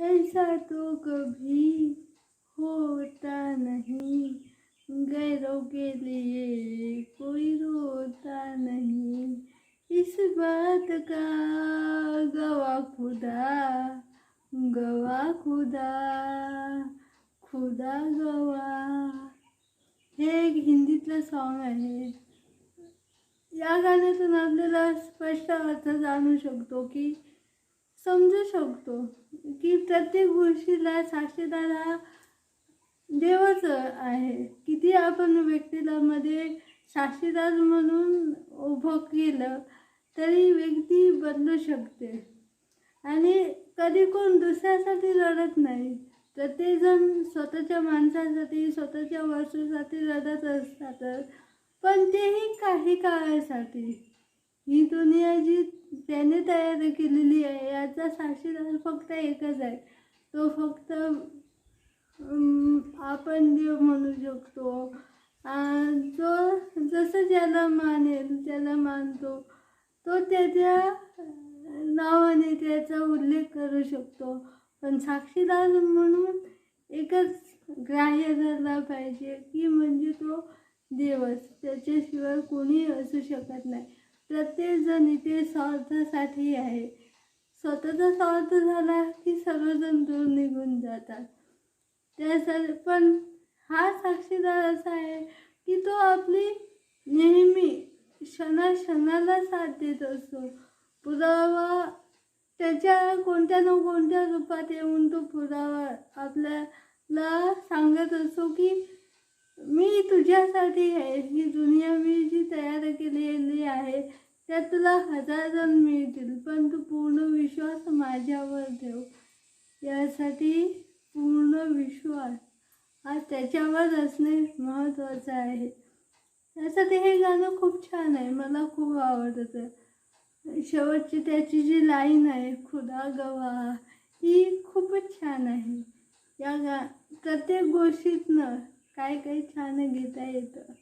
ऐसा तो कभी होता नहीं। गैरों के लिए कोई रोता नहीं। इस बात का गवा खुदा गवा खुदा खुदा गवा हे एक हिंदीतलं सॉन्ग आहे. या गाण्यातून आपल्याला स्पष्ट अर्थ जाणू शकतो की समजू शकतो की प्रत्येक गोष्टीला साक्षीदार हा देवच आहे. किती आपण व्यक्तीला मध्ये साक्षीदार म्हणून उभं केलं तरी व्यक्ती बदलू शकते. आणि कधी कोण दुसऱ्यासाठी लढत नाही. प्रत्येकजण स्वतःच्या माणसासाठी स्वतःच्या वस्तूसाठी लढत असतात. पण तेही काही काळासाठी. ही दुनिया जी त्याने तयार केलेली आहे. याचा साक्षीदार फक्त एकच आहे. तो फक्त आपण देव म्हणू शकतो. जो जसं ज्याला मानेल त्याला मानतो. तो त्याच्या नावाने त्याचा उल्लेख करू शकतो. पण साक्षीदार म्हणून एकच ग्राह्य धरला पाहिजे की म्हणजे तो देवच. त्याच्याशिवाय कोणी असू शकत नाही. प्रत्येकजण इथे स्वार्थासाठी आहे. स्वतःचा स्वार्थ झाला की सर्वजण दूर निघून जातात. त्यासाठी पण हा साक्षीदार असा आहे की तो आपली नेहमी क्षणाक्षणाला साथ देत असतो. पुरावा त्याच्या कोणत्या ना कोणत्या रूपात येऊन तो पुरावा आपल्याला सांगत असतो की मी तुझ्यासाठी आहे ही दुनिया मी जी तयार केलेली आहे. त्यात तुला हजार जण मिळतील पण तू पूर्ण विश्वास माझ्यावर ठेव. यासाठी पूर्ण विश्वास. हा त्याच्यावर असणे महत्त्वाचं आहे. त्यासाठी हे गाणं खूप छान आहे मला खूप आवडतं शेवटची त्याची जी लाईन आहे खुदा गवा ही खूपच छान आहे. या गा प्रत्येक गोष्टीतनं काय काही छान घेता येतं.